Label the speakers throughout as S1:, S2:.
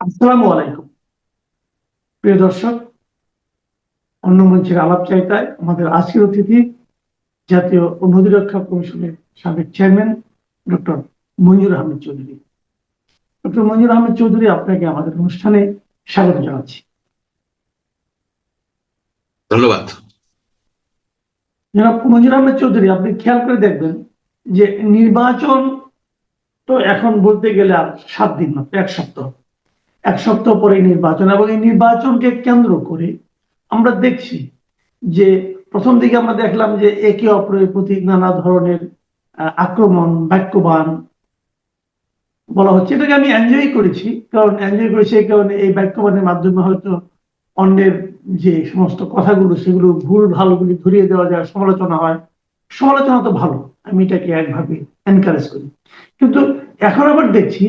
S1: আসসালামু আলাইকুম। প্রিয় দর্শক অন্য মঞ্চের আলাপ চাইতায় আমাদের আজকের অতিথি জাতীয় নদী রক্ষা কমিশনের সাবেক chairman doctor Manzur Ahmed Chowdhury. Doctor Manzur Ahmed Chowdhury আপনাকে আমাদের অনুষ্ঠানে স্বাগত জানাচ্ছি।
S2: ধন্যবাদ।
S1: জনাব মঞ্জুর আহমেদ চৌধুরী আপনি খেয়াল করে দেখবেন যে নির্বাচন তো এখন বলতে গেলে আর সাত দিন মাত্র এক সপ্তাহ। এক সপ্তাহ পরে নির্বাচন এবং এই নির্বাচনকে কেন্দ্র করে আমরা দেখছি যে প্রথম দিকে আমরা দেখলাম যে একে অপরের প্রতি নানা ধরনের আক্রমণ, বাক্যবান বলা হচ্ছে। এটাকে আমি এনজয় করেছি, কারণ এনজয় করেছি এই কারণে এই বাক্যবানের মাধ্যমে হয়তো অন্যের যে সমস্ত কথাগুলো, সেগুলো ভুল ভালোগুলি ধরিয়ে দেওয়া যায়, সমালোচনা হয়। সমালোচনা তো ভালো, আমি এটাকে একভাবে এনকারেজ করি। কিন্তু এখন আবার দেখছি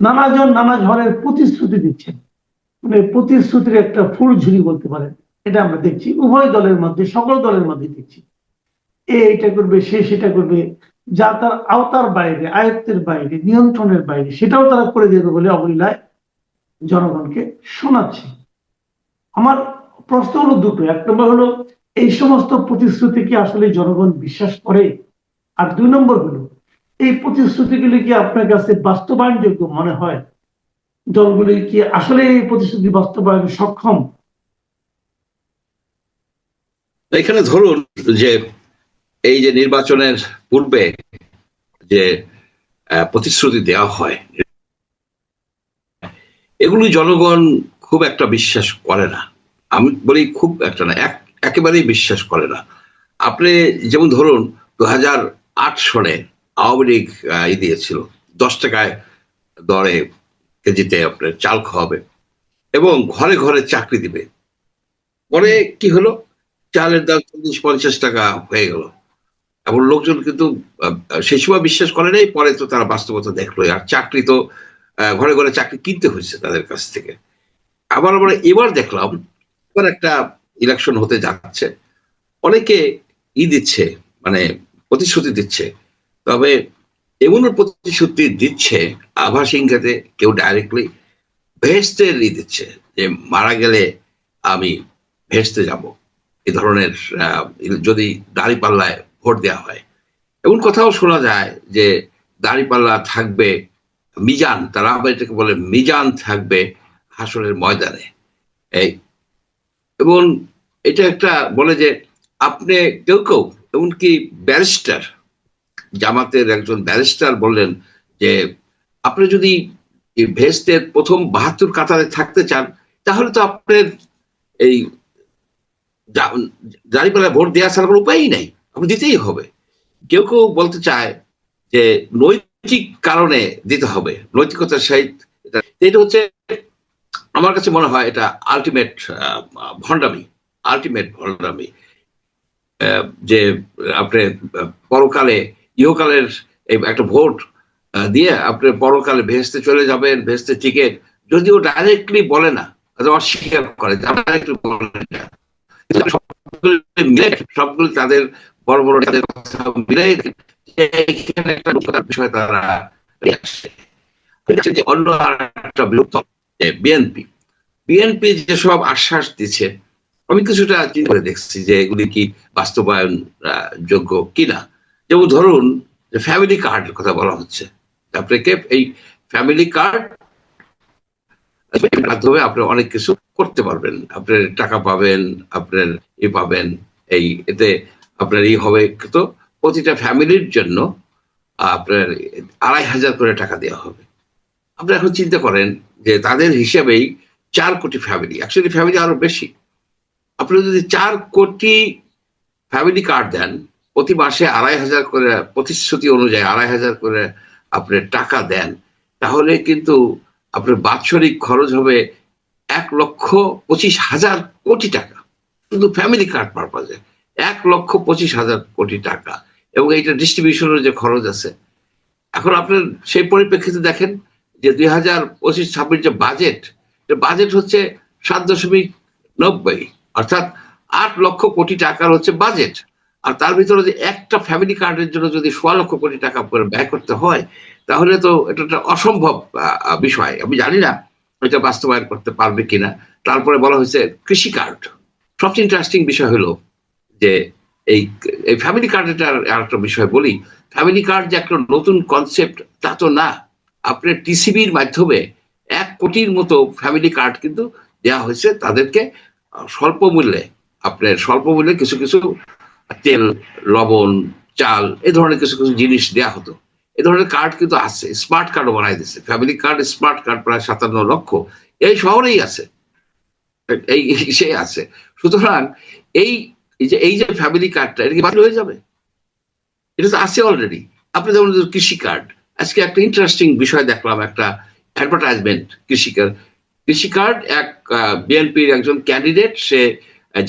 S1: নানাজন নানা ধরনের প্রতিশ্রুতি দিচ্ছেন। মানে প্রতিশ্রুতির একটা ফুল ঝুরি বলতে পারেন। এটা আমরা দেখছি। উভয় দলের মধ্যে, সকল দলের মধ্যে দেখছি। এ এটা করবে, সে সেটা করবে। যা তার আওতার বাইরে, আয়ত্তের বাইরে, নিয়ন্ত্রণের বাইরে, সেটাও তারা করে দেবে বলে অবলীলায় জনগণকে শোনাচ্ছে। আমার প্রশ্ন হলো দুটো। এক নম্বর হলো, এই সমস্ত প্রতিশ্রুতি কি আসলে জনগণ বিশ্বাস করে? আর দুই নম্বর হলো এই প্রতিশ্রুতিগুলি কি আপনার কাছে বাস্তবায়নযোগ্য মনে হয়? দলগুলি কি আসলে এই প্রতিশ্রুতি বাস্তবায়ন সক্ষম?
S2: এখানে ধরুন যে এই যে নির্বাচনের পূর্বে যে প্রতিশ্রুতি দেওয়া হয়, এগুলি জনগণ খুব একটা বিশ্বাস করে না। আমি বলি খুব একটা না, এক, একেবারেই বিশ্বাস করে না। আপনি যেমন ধরুন, দু হাজার আট সনে আওয়ামী লীগ ই দিয়েছিল। দশ টাকায় দরে কেজিতে আপনার চাল খাওয়াবে এবং ঘরে ঘরে চাকরি দিবে। পরে কি হলো? চালের দাম চল্লিশ, পঞ্চাশ টাকা হয়ে গেল। এবং লোকজন কিন্তু সেই সময় বিশ্বাস করে নাই, পরে তো তারা বাস্তবতা দেখল। আর চাকরি তো ঘরে ঘরে চাকরি কিনতে হয়েছে তাদের কাছ থেকে। আবার আমরা এবার দেখলাম, এবার একটা ইলেকশন হতে যাচ্ছে। অনেকে ই দিচ্ছে মানে প্রতিশ্রুতি দিচ্ছে। তবে এমন প্রতিশ্রুতি দিচ্ছে আভাস ইঙ্গাতে কেউ ডাইরেক্টলি ভেস্তের ই দিচ্ছে যে মারা গেলে আমি ভেস্তে যাব। এ ধরনের যদি দাঁড়িপাল্লায় ভোট দেওয়া হয়। এমন কথাও শোনা যায় যে দাঁড়িপাল্লা থাকবে মিজান, তারা আবার এটাকে বলে মিজান থাকবে হাসরের ময়দানে। এই, এবং এটা একটা বলে যে আপনি কেউ কেউ, এমনকি ব্যারিস্টার জামাতের একজন ব্যারিস্টার বললেন যে, আপনি যদি ভেস্টের প্রথম বাহাত্তর কাতারে থাকতে চান, তাহলে তো আপনার এই দাঁড়িপাল্লায় ভোট দেওয়া ছাড়া কোনো উপায়ই নাই। আপনি দিতেই হবে। কেউ কেউ বলতে চায় যে, নৈতিক কারণে দিতে হবে। নৈতিকতার সহিত এটা হচ্ছে, আমার কাছে মনে হয় এটা আলটিমেট ভণ্ডামি আলটিমেট ভণ্ডামি। যে, আপনি পরকালে ইহকালের একটা ভোট দিয়ে আপনি পরকালে ভেস্তে চলে যাবেন, ভেস্তে টিকিট যদিও ডাইরেক্টলি বলে না অস্বীকার করে ডাইরেক্টলি বলে না। সবগুলো তাদের বড় বড় তাদের কথা মিলে এখানে একটা বিষয় তারা অন্য একটা বিলুপ্ত বিএনপি বিএনপি যেসব আশ্বাস দিচ্ছে, আমি কিছুটা চিন্তা করে দেখছি যে এগুলি কি বাস্তবায়ন যোগ্য কিনা। যেমন ধরুন যে ফ্যামিলি কার্ডের কথা বলা হচ্ছে। আপনাকে এই ফ্যামিলি কার্ড মাধ্যমে আপনি অনেক কিছু করতে পারবেন। আপনার টাকা পাবেন, আপনার ই পাবেন, এই এতে আপনার ই হবে। তো প্রতিটা ফ্যামিলির জন্য আপনার আড়াই হাজার করে টাকা দেওয়া হবে। আপনি এখন চিন্তা করেন যে তাদের হিসাবেই চার কোটি ফ্যামিলি অ্যাকচুয়ালি ফ্যামিলি আরও বেশি। আপনি যদি চার কোটি ফ্যামিলি কার্ড দেন প্রতি মাসে আড়াই হাজার করে প্রতিশ্রুতি অনুযায়ী আড়াই হাজার করে আপনি টাকা দেন, তাহলে কিন্তু আপনার বাৎসরিক খরচ হবে এক লক্ষ পঁচিশ হাজার কোটি টাকা। শুধু ফ্যামিলি কার্ড পারপাজে এক লক্ষ পঁচিশ হাজার কোটি টাকা। এবং এইটা ডিস্ট্রিবিউশনের যে খরচ আছে। এখন আপনার সেই পরিপ্রেক্ষিতে দেখেন যে দুই হাজার পঁচিশ ছাব্বিশ যে বাজেট বাজেট হচ্ছে সাত দশমিক নব্বই, অর্থাৎ আট লক্ষ কোটি টাকার হচ্ছে বাজেট আর তার ভিতরে যে একটা ফ্যামিলি কার্ডের জন্য যদি সোয়া লক্ষ কোটি টাকা করে ব্যয় করতে হয়, তাহলে তো এটা একটা অসম্ভব বিষয়। আমি জানি না এটা বাস্তবায়ন করতে পারবে কিনা। তারপরে বলা হয়েছে কৃষি কার্ড সবচেয়ে ইন্টারেস্টিং বিষয় হলো যে এই এই ফ্যামিলি কার্ডের আর একটা বিষয় বলি। ফ্যামিলি কার্ড যে একটা নতুন কনসেপ্ট তা তো না। আপনার টিসিবির মাধ্যমে এক কোটির মতো ফ্যামিলি কার্ড কিন্তু দেওয়া হয়েছে। তাদেরকে স্বল্প মূল্যে, আপনার স্বল্প মূল্যে কিছু কিছু তেল, লবণ, চাল, এ ধরনের কিছু কিছু জিনিস দেওয়া হতো। এ ধরনের কার্ড কিন্তু আছে। স্মার্ট কার্ডও বানাই দিচ্ছে ফ্যামিলি কার্ড স্মার্ট কার্ড প্রায় সাতান্ন লক্ষ। এই শহরেই আছে। এই সে আছে। সুতরাং এই যে এই যে ফ্যামিলি কার্ডটা এটা কি বাতিল হয়ে যাবে? এটা তো আছে অলরেডি আপনি যেমন কৃষি কার্ড আজকে একটা ইন্টারেস্টিং বিষয় দেখলাম, একটা অ্যাডভার্টাইজমেন্ট কৃষি কার্ড কৃষি কার্ড এক বিএনপির একজন ক্যান্ডিডেট সে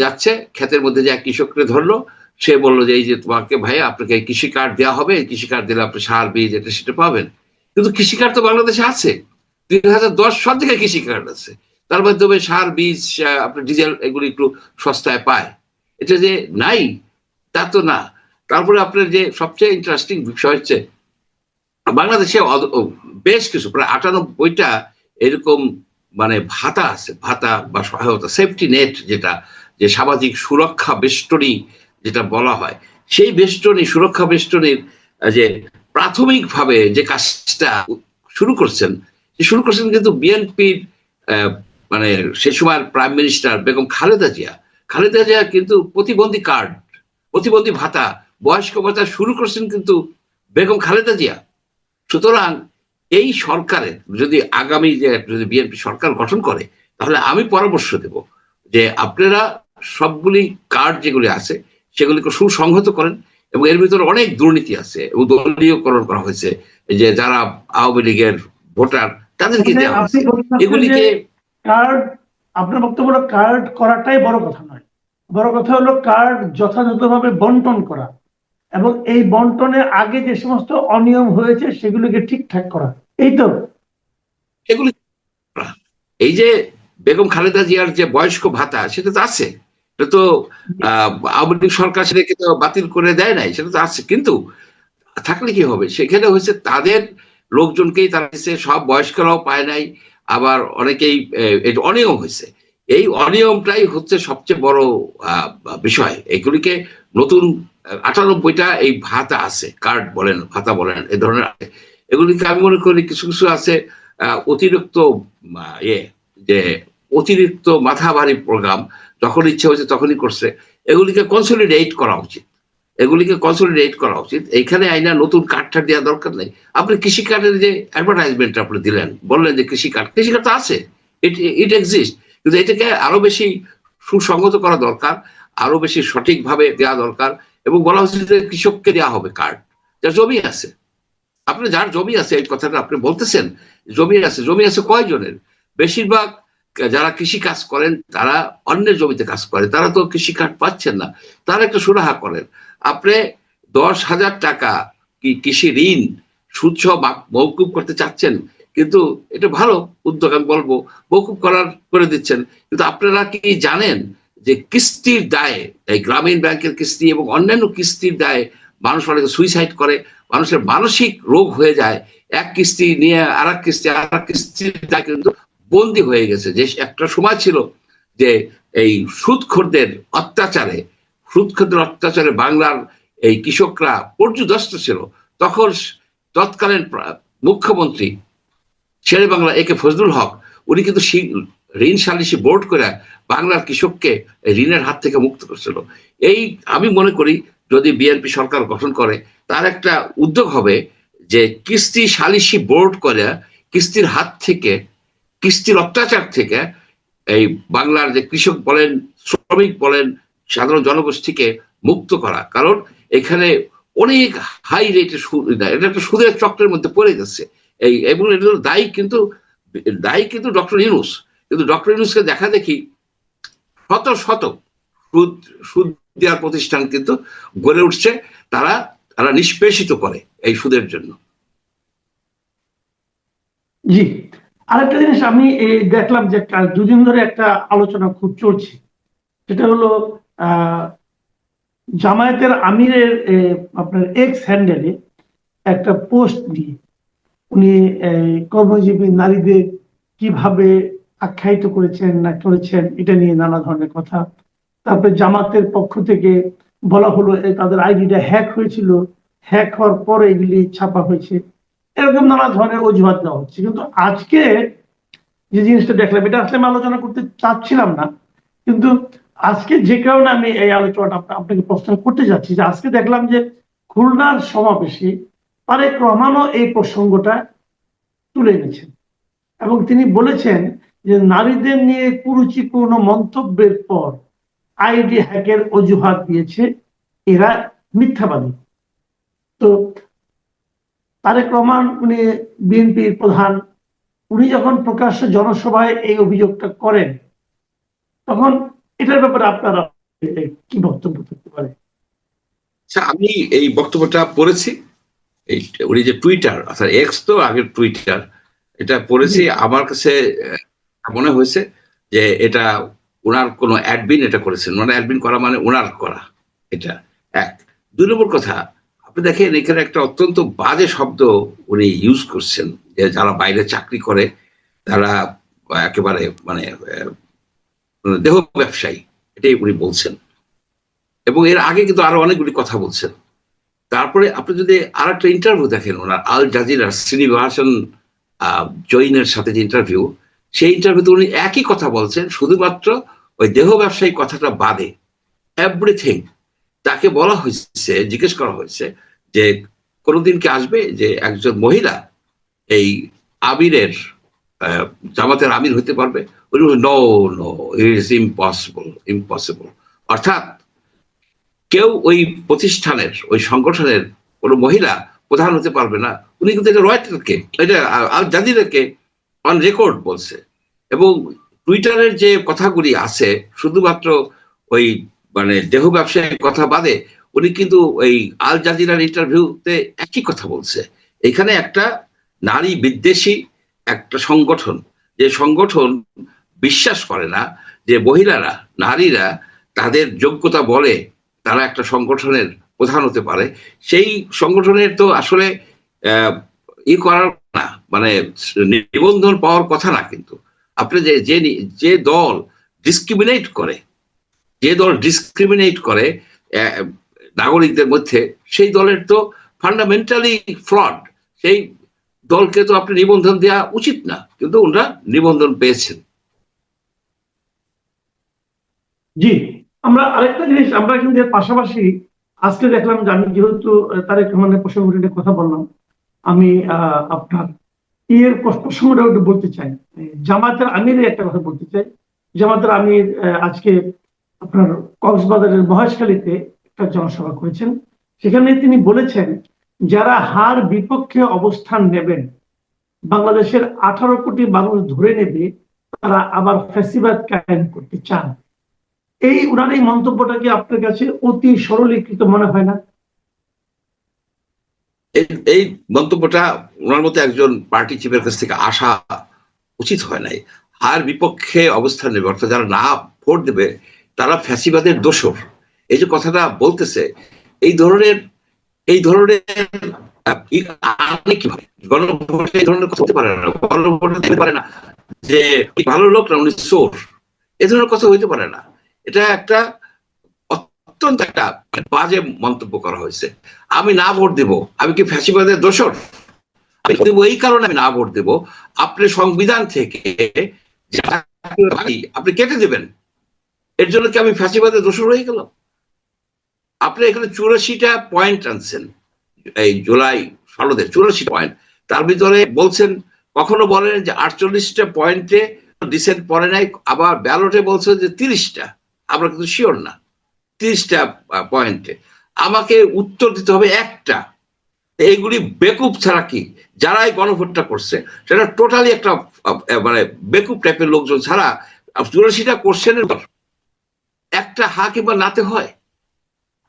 S2: যাচ্ছে, ক্ষেতের মধ্যে যে এক কৃষককে ধরলো। সে বলল যে, এই যে তোমাকে ভাই আপনাকে কৃষি কার্ড দেওয়া হবে। কৃষি কার্ড দিলে আপনি সার বীজ এটা সেটা পাবেন। কিন্তু কৃষি কার্ড তো বাংলাদেশে আছে। দুই হাজার দশ সাল থেকে কৃষি কার্ড আছে। তার মাধ্যমে সার, বীজ আপনার ডিজেল এগুলি একটু সস্তায় পায়। এটা যে নাই, তা তো না। তারপরে আপনার যে সবচেয়ে ইন্টারেস্টিং বিষয় হচ্ছে, বাংলাদেশে বেশ কিছু, প্রায় আটানব্বইটা এরকম মানে ভাতা আছে। ভাতা বা সহায়তা সেফটি নেট যেটা, যে সামাজিক সুরক্ষা বেষ্টনী যেটা বলা হয়, সেই বেষ্টনী, সুরক্ষা বেষ্টনীর যে প্রাথমিকভাবে যে কাজটা শুরু করছেন শুরু করছেন কিন্তু বিএনপির মানে সে সময়ের প্রাইম মিনিস্টার বেগম খালেদা জিয়া। খালেদা জিয়া কিন্তু প্রতিবন্ধী কার্ড, প্রতিবন্ধী ভাতা, বয়স্ক ভাতা শুরু করছেন কিন্তু বেগম খালেদা জিয়া। সুতরাং এই সরকারের যদি আগামী যে যদি বিএনপি সরকার গঠন করে, তাহলে আমি পরামর্শ দেব যে আপনারা সবগুলি কার্ড যেগুলি আছে সেগুলিকে সুসংহত করেন এবং এর ভিতরে অনেক দুর্নীতি আছে এবং দলীয়করণ করা হয়েছে এই যে যারা আওয়ামী লীগের ভোটার তাদেরকে এগুলিকে
S1: কার্ড আপনার বক্তব্য হলো কার্ড করাটাই বড় কথা নয়। বড় কথা হলো কার্ড যথাযথভাবে বন্টন করা এবং এই বন্টনের আগে যে সমস্ত অনিয়ম হয়েছে সেগুলিকে ঠিকঠাক করা। এই তো।
S2: এগুলি এই যে বেগম খালেদা জিয়ার যে বয়স্ক ভাতা সেটা তো আছে। তো আহ, আওয়ামী লীগ সরকার সেটাকে তো বাতিল করে দেয় নাই সেটা তো আছে। কিন্তু থাকলে কি হবে? সেখানে হয়েছে তাদের লোকজনকেই তারা সব বয়স্করাও পায় নাই আবার অনেকেই অনিয়ম হয়েছে। এই অনিয়মটাই হচ্ছে সবচেয়ে বড় বিষয়। এগুলিকে নতুন আটানব্বইটা এই ভাতা আছে কার্ড বলেন ভাতা বলেন এ ধরনের। এগুলিকে আমি মনে করি কিছু কিছু আছে অতিরিক্ত ইয়ে যে অতিরিক্ত মাথা ভারী প্রোগ্রাম যখন ইচ্ছে হয়েছে, তখনই করছে। এগুলিকে কনসলিডেট করা উচিত। এগুলিকে কনসলিডেট করা উচিত। এইখানে আইনা নতুন কার্ডটা দেওয়া দরকার নেই। আপনি কৃষি কার্ডের যে অ্যাডভার্টাইজমেন্ট আপনি দিলেন, বললেন যে কৃষি কার্ড কৃষি কার্ড তো আছে। ইট ইট এক্সিস্ট কিন্তু এটাকে আরও বেশি সুসংগত করা দরকার, আরও বেশি সঠিকভাবে দেওয়া দরকার এবং বলা হচ্ছে যে কৃষককে দেওয়া হবে কার্ড যার জমি আছে। আপনি যার জমি আছে, এই কথাটা আপনি বলতেছেন, জমি আছে জমি আছে কয়জনের? বেশিরভাগ যারা কৃষি কাজ করেন, তারা অন্যের জমিতে কাজ করে। তারা তো কৃষি কার্ড পাচ্ছেন না। তারা একটা সুরাহা করেন। আপনি দশ হাজার টাকা কি কৃষি ঋণ, সুদ সহ মা- মৌকুব করতে চাচ্ছেন, কিন্তু এটা ভালো উদ্যোগ আমি বলব। মৌকুব করার করে দিচ্ছেন। কিন্তু আপনারা কি জানেন যে কিস্তির দায়ে, এই গ্রামীণ ব্যাংকের কিস্তি এবং অন্যান্য কিস্তির দায়ে মানুষ অনেকে সুইসাইড করে, মানুষের মানসিক রোগ হয়ে যায়। এক কিস্তি নিয়ে আর এক কিস্তি আর এক কিস্তির দায় কিন্তু বন্দী হয়ে গেছে। যে একটা সময় ছিল যে এই সুদখোরদের অত্যাচারে সুদখোরদের অত্যাচারে বাংলার এই কৃষকরা পর্যদস্ত ছিল। তখন তৎকালীন মুখ্যমন্ত্রী শেরে বাংলা একে ফজলুল হক, উনি কিন্তু ঋণ সালিসি বোর্ড করে বাংলার কৃষককে ঋণের হাত থেকে মুক্ত করছিল। এই আমি মনে করি যদি বিএনপি সরকার গঠন করে, তার একটা উদ্যোগ হবে যে কিস্তি সালিসি বোর্ড করে কিস্তির হাত থেকে কিস্তির অত্যাচার থেকে এই বাংলার যে কৃষক বলেন, শ্রমিক বলেন, সাধারণ জনগোষ্ঠীকে মুক্ত করা। কারণ এখানে অনেক হাই রেটে সুদ এটা একটা সুদের চক্রের মধ্যে পড়ে গেছে। এই, এবং এগুলোর দায়ী কিন্তু দায়ী কিন্তু ডক্টর ইউনুস। কিন্তু ডক্টর ইউনুসকে দেখা দেখি শত শত সুদ সুদ দেওয়ার প্রতিষ্ঠান কিন্তু গড়ে উঠছে, তারা তারা নিষ্পেষিত করে এই সুদের জন্য।
S1: জি। আরেকটা জিনিস আমি দেখলাম যে কা- দুদিন ধরে একটা আলোচনা খুব চলছে। সেটা হলো জামায়াতের আমিরের আপনার এক্স হ্যান্ডেলে একটা পোস্ট দিয়ে উনি কর্মজীবী নারীদের কীভাবে আখ্যায়িত করেছেন, না করেছেন, এটা নিয়ে নানা ধরনের কথা। তারপরে জামাতের পক্ষ থেকে বলা হলো তাদের আইডিটা হ্যাক হয়েছিল। হ্যাক হওয়ার পরে এগুলি ছাপা হয়েছে। এরকম নানা ধরনের অজুহাত দেওয়া হচ্ছে। কিন্তু আজকে যে জিনিসটা দেখলাম, এটা আসলে আমি আলোচনা করতে চাচ্ছিলাম না, কিন্তু আজকে যে কারণে আমি এই আলোচনাটা আপনাকে প্রশ্ন করতে যাচ্ছি, যে আজকে দেখলাম যে খুলনার সমাবেশে তারেক রহমানও এই প্রসঙ্গটা তুলে এনেছেন। এবং তিনি বলেছেন যে নারীদের নিয়ে কুরুচিপূর্ণ মন্তব্যের পর আইডি হ্যাকের অজুহাত দিয়েছে, এরা মিথ্যাবাদী। তো তারেক রহমান উনি বিএনপির প্রধান। উনি যখন প্রকাশ্য জনসভায় এই অভিযোগটা করেন তখন এটার ব্যাপারে আপনারা কি বক্তব্য থাকতে পারে
S2: আচ্ছা আমি এই বক্তব্যটা পড়েছি। এই উনি যে টুইটার অর্থাৎ এক্স তো আগের টুইটার এটা পড়েছি। আমার কাছে মনে হয়েছে যে এটা ওনার কোনো অ্যাডমিন এটা করেছেন। মানে অ্যাডমিন করা মানে ওনার করা এটা এক। দুই নম্বর কথা আপনি দেখেন, এখানে একটা অত্যন্ত বাজে শব্দ উনি ইউজ করছেন, যে যারা বাইরে চাকরি করে, তারা একেবারে মানে দেহ ব্যবসায়ী, এটাই উনি বলছেন। এবং এর আগে কিন্তু আরও অনেকগুলি কথা বলছেন। তারপরে আপনি যদি আর একটা ইন্টারভিউ দেখেন, ওনার আল জাজিরার শ্রীনিবাসন জৈনের সাথে যে ইন্টারভিউ সেই ইন্টারভিউতে উনি একই কথা বলছেন, শুধুমাত্র ওই দেহ ব্যবসায়ী কথাটা বাদে এভরিথিং তাকে বলা হয়েছে, জিজ্ঞেস করা হয়েছে যে কোনোদিন কি আসবে যে একজন মহিলা এই আমিরের জামাতের আমির হইতে পারবে? No no it is impossible impossible অর্থাৎ কেউ ওই প্রতিষ্ঠানের, ওই সংগঠনের কোনো মহিলা প্রধান হতে পারবে না। উনি কিন্তু এটা রয়টারকে, এটা আল জাজিরাকে অন রেকর্ড বলছে। এবং টুইটারের যে কথাগুলি আছে, শুধুমাত্র ওই মানে দেহ ব্যবসায়ের কথা বাদে, উনি কিন্তু ওই আল জাজিরার ইন্টারভিউতে একই কথা বলছে। এখানে একটা নারী বিদ্বেষী একটা সংগঠন। যে সংগঠন বিশ্বাস করে না যে মহিলারা, নারীরা তাদের যোগ্যতা বলে তারা একটা সংগঠনের প্রধান হতে পারে। সেই সংগঠনের তো আসলে ই করার না মানে নিবন্ধন পাওয়ার কথা না কিন্তু। আপনি যে যে দল ডিসক্রিমিনেট করে যে দল ডিসক্রিমিনেট করে নাগরিকদের মধ্যে, সেই দলের তো ফান্ডামেন্টালি ফ্রড সেই দলকে তো আপনি নিবন্ধন দেওয়া উচিত না, কিন্তু ওনারা নিবন্ধন পেয়েছেন।
S1: জি, আমরা আরেকটা জিনিস, আমরা কিন্তু এর পাশাপাশি আজকে দেখলাম যে আমি যেহেতু তারেক রহমানের প্রসঙ্গ কথা বললাম, আমি আপনার ইয়ের প্রস- প্রসঙ্গটা বলতে চাই। জামাতের আমিরের একটা কথা বলতে চাই। জামাতের আমির আজকে আপনার কক্সবাজারের মহেশখালীতে একটা জনসভা করেছেন। সেখানে তিনি বলেছেন, যারা হার বিপক্ষে অবস্থান নেবেন, বাংলাদেশের আঠারো কোটি মানুষ ধরে নেবে, তারা আবার ফ্যাসিবাদ কায়েম করতে চান। এই উনার এই মন্তব্যটা কি আপনার কাছে অতি সরলীকৃত মনে হয় না?
S2: এই- এই মন্তব্যটা ওনার মতো একজন পার্টি চিফের কাছ থেকে আসা উচিত হয় নাই। হার বিপক্ষে অবস্থান নেবে, অর্থাৎ যারা না ভোট দেবে তারা ফ্যাসিবাদের দোষর। এই যে কথাটা বলতেছে, এই ধরনের এই ধরনের আনে এই ধরনের কথা হতে পারে না, গণভোটে হতে পারে না যে ভালো লোক না, উনি চোর, এ ধরনের কথা হইতে পারে না। এটা একটা অত্যন্ত একটা বাজে মন্তব্য করা হয়েছে। আমি না ভোট দেব, আমি কি ফ্যাসিবাদের দোষর? দেব এই কারণে আমি না ভোট দেব, আপনি সংবিধান থেকে আপনি কেটে দেবেন। এর জন্য কি আমি ফ্যাসিবাদের দোষর হয়ে গেলাম? আপনি এখানে চুরাশিটা পয়েন্ট আনছেন, এই জুলাই ষোলোতে চুরাশি পয়েন্ট তার ভিতরে বলছেন, কখনো বলেন যে আটচল্লিশটা পয়েন্টে ডিসেন্ট পড়ে নাই, আবার ব্যালটে বলছেন যে তিরিশটা। আমরা কিন্তু শিওর না, তিরিশটা পয়েন্টে আমাকে উত্তর দিতে হবে একটা। এইগুলি বেকুব ছাড়া কি? যারাই গণভোটটা করছে, সেটা টোটালি একটা মানে বেকুব টাইপের লোকজন ছাড়া চুরাশিটা কোশ্চেনের একটা হা কিংবা নাতে হয়।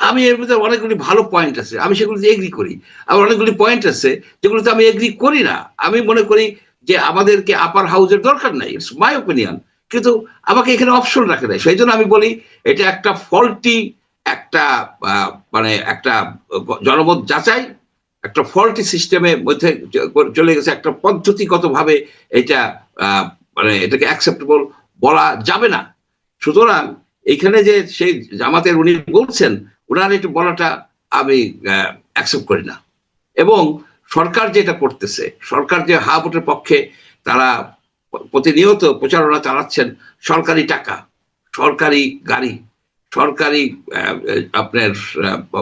S2: আমি এর মধ্যে অনেকগুলি ভালো পয়েন্ট আছে, আমি সেগুলিতে এগ্রি করি। আবার অনেকগুলি পয়েন্ট আছে, যেগুলোতে আমি এগ্রি করি না। আমি মনে করি যে আমাদেরকে আপার হাউসের দরকার নাই ইটস মাই ওপিনিয়ন কিন্তু আমাকে এখানে অপশন রাখে দেয় সেই জন্য আমি বলি, এটা একটা ফল্টি একটা মানে একটা জনমত যাচাই, একটা ফল্টি সিস্টেমের মধ্যে চলে গেছে, একটা পদ্ধতিগতভাবে এটা মানে এটাকে অ্যাকসেপ্টেবল বলা যাবে না। সুতরাং এখানে যে সেই জামাতের উনি বলছেন ওনার একটু বলাটা আমি অ্যাকসেপ্ট করি না। এবং সরকার যেটা করতেছে, সরকার যে হা ভোটের পক্ষে তারা প্রতিনিয়ত প্রচারণা চালাচ্ছেন সরকারি টাকা, সরকারি গাড়ি, সরকারি আপনার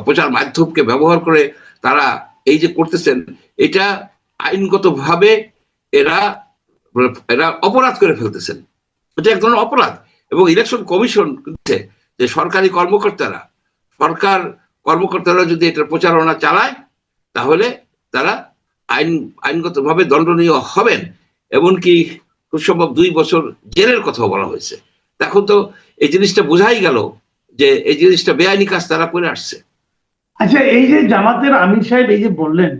S2: প্রচার মাধ্যমকে ব্যবহার করে তারা এই যে করতেছেন, এটা আইনগতভাবে এরা এরা অপরাধ করে ফেলতেছেন। এটা এক ধরনের অপরাধ। এবং ইলেকশন কমিশন যে সরকারি কর্মকর্তারা, সরকার কর্মকর্তারা যদি এটা প্রচারণা চালায়, তাহলে তারা আইন, আইনগতভাবে দণ্ডনীয় হবেন। এমনকি খুব সম্ভব দুই বছর জেলের কথাও বলা হয়েছে। এখন তো এই জিনিসটা বোঝাই গেল যে এই জিনিসটা বেআইনি কাজ তারা করে আসছে।
S1: আচ্ছা এই যে জামাতের আমির সাহেব এই যে বললেন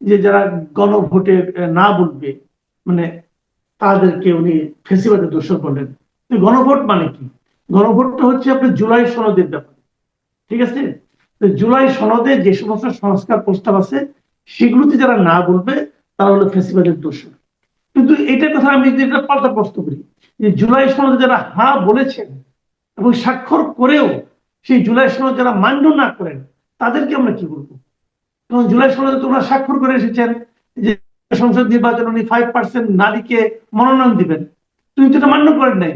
S1: যে যারা গণভোটে না বলবে মানে তাদেরকে উনি ফেসিবাদের দোষর বললেন। গণভোট মানে কি? গণভোটটা হচ্ছে আপনার জুলাই সনদের ব্যাপার। ঠিক আছে? জুলাই সনদে যে সমস্ত সংস্কার প্রস্তাব আছে, সেগুলোতে যারা না বলবে, তারা হলো ফেসিবাদের দোষর। কিন্তু এটার কথা আমি যদি একটা পাল্টা প্রশ্ন করি, যে জুলাই সনদে যারা হা বলেছেন এবং স্বাক্ষর করেও সেই জুলাই সনদ যারা মান্য না করেন, তাদেরকে আমরা কি বলব? কারণ জুলাই সনদে তোমরা স্বাক্ষর করে এসেছেন, যে সংসদ নির্বাচন উনি ফাইভ পার্সেন্ট নারীকে মনোনয়ন দিবেন। তুমি তো এটা মান্য করেন নাই।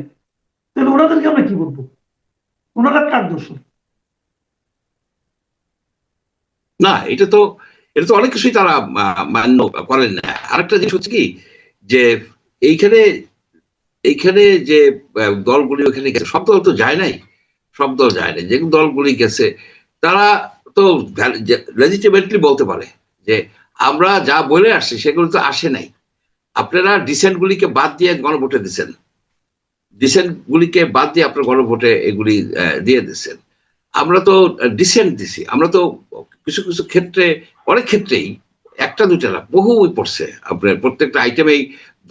S1: তাহলে ওনাদেরকে আমরা কি বলব? ওনারা কার দোষ?
S2: না, এটা তো এটা তো অনেক কিছুই তারা মান্য করেন না। আরেকটা জিনিস হচ্ছে কি, যে এইখানে এইখানে যে দলগুলি ওখানে গেছে, সব দল তো যায় নাই। সব দল যায় নাই। যে দলগুলি গেছে, তারা তো লেজিটিমেটলি বলতে পারে যে, আমরা যা বলে আসছি, সেগুলো তো আসে নাই। আপনারা ডিসেন্ট গুলিকে বাদ দিয়ে গণভোটে দিচ্ছেন ডিসেন্ট গুলিকে বাদ দিয়ে আপনার গণভোটে এগুলি দিয়ে দিচ্ছেন। আমরা তো ডিসেন্ট দিছি। আমরা তো কিছু কিছু ক্ষেত্রে, অনেক ক্ষেত্রেই একটা, দুইটা না, বহু পড়ছে আপনার। প্রত্যেকটা আইটেমেই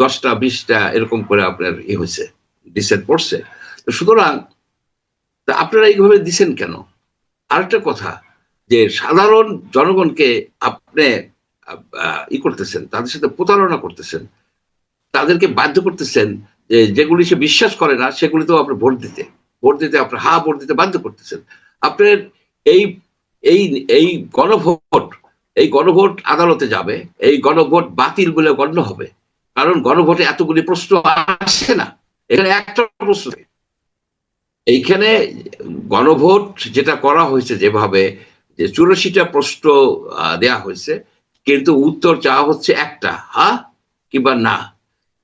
S2: দশটা, বিশটা এরকম করে আপনার হয়েছে ডিসেন্ট পড়ছে। তো সুতরাং, তা আপনারা এইভাবে দিছেন কেন? আরেকটা কথা, যে সাধারণ জনগণকে আপনি ই করতেছেন, তাদের সাথে প্রতারণা করতেছেন, তাদেরকে বাধ্য করতেছেন যেগুলি সে বিশ্বাস করে না, সেগুলিতেও আপনি ভোট দিতে ভোট দিতে আপনি হা, ভোট দিতে বাধ্য করতেছেন। আপনার এই এই এই গণভোট এই গণভোট আদালতে যাবে, এই গণভোট বাতিল বলে গণ্য হবে। কারণ গণভোটে এতগুলি প্রশ্ন আসে না। এখানে একটা প্রশ্ন। এইখানে গণভোট যেটা করা হয়েছে যেভাবে, যে চুরাশিটা প্রশ্ন দেয়া হয়েছে, কিন্তু উত্তর চাওয়া হচ্ছে একটা, হা কিংবা না।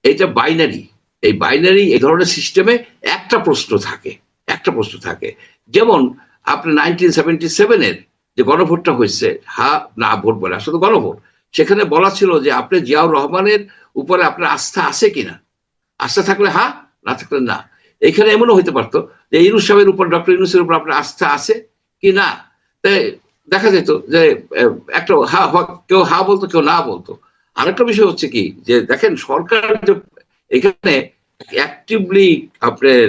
S2: এটা বাইনারি। এই বাইনারি এই ধরনের সিস্টেমে একটা প্রশ্ন থাকে, একটা প্রশ্ন থাকে। যেমন, আপনি নাইনটিন সেভেন্টি সেভেনের যে গণভোটটা হয়েছে, হা, না, ভোট বলে, আসলে গণভোট, সেখানে বলা ছিল যে আপনি জিয়াউর রহমানের উপরে আপনার আস্থা আছে কিনা? আস্থা থাকলে হা, না থাকলে না। এখানে এমনও হইতে পারতো যে ইউনুস সাহেবের উপর, ডক্টর ইউনুসের উপর আপনার আস্থা আছে কি না? তাই দেখা যেত যে একটা হ- কেউ হা বলতো, কেউ না বলতো। আরেকটা বিষয় হচ্ছে কি, যে দেখেন সরকার যে এখানে অ্যাক্টিভলি আপনার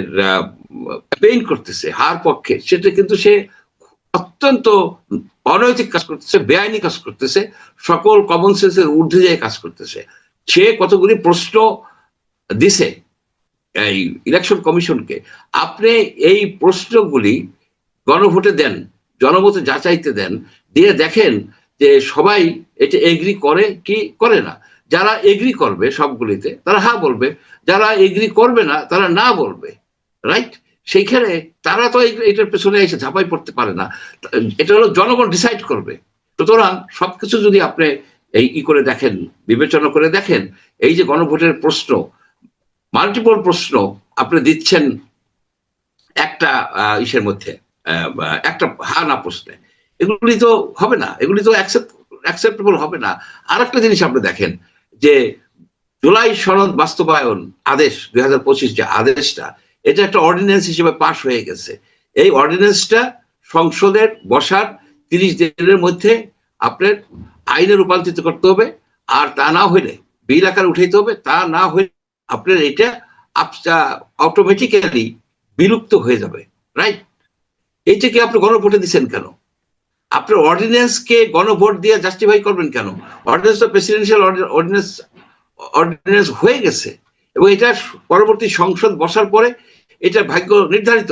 S2: পেইন করতেছে হার পক্ষে। সেটা কিন্তু সে অত্যন্ত অনৈতিক কাজ করতেছে, বেআইনি কাজ করতেছে, সকল কমন সেন্সের ঊর্ধ্বে যেয়ে কাজ করতেছে। সে কতগুলি প্রশ্ন দিছে এই ইলেকশন কমিশনকে আপনি এই প্রশ্নগুলি গণভোটে দেন, জনমতে যাচাইতে দেন, দিয়ে দেখেন যে সবাই এটা এগ্রি করে কি করে না। যারা এগ্রি করবে সবগুলিতে, তারা হ্যাঁ বলবে, যারা এগ্রি করবে না, তারা না বলবে রাইট সেইখানে তারা তো এটার পেছনে এসে ঝাঁপাই পড়তে পারে না। এটা হলো জনগণ ডিসাইড করবে। সুতরাং সবকিছু যদি আপনি এই ই করে দেখেন, বিবেচনা করে দেখেন, এই যে গণভোটের প্রশ্ন মাল্টিপল প্রশ্ন আপনি দিচ্ছেন একটা ইসের মধ্যে একটা হা না প্রশ্নে, এগুলি তো হবে না, এগুলি তো অ্যাকসেপ্ট অ্যাকসেপ্টেবল হবে না। আর একটা জিনিস আপনি দেখেন যে জুলাই সনদ বাস্তবায়ন আদেশ, দুই হাজার পঁচিশ যে আদেশটা, এটা একটা অর্ডিন্যান্স হিসেবে পাশ হয়ে গেছে। এই অর্ডিন্যান্সটা সংসদের বসার তিরিশ দিনের মধ্যে আপনার আইনে রূপান্তরিত করতে হবে, আর তা না হইলে বিল আকার উঠাইতে হবে, তা না হইলে আপনার এটা অটোমেটিক্যালি বিলুপ্ত হয়ে যাবে রাইট এইটাকে আপনি গণভোটে দিচ্ছেন কেন? আপনার অর্ডিন্যান্সকে গণভোট দিয়ে জাস্টিফাই করবেন কেন? অর্ডিন্যান্স তো প্রেসিডেন্সিয়াল অর্ডিন্যান্স অর্ডিন্যান্স হয়ে গেছে। এবং এটা পরবর্তী সংসদ বসার পরে এটা ভাগ্য নির্ধারিত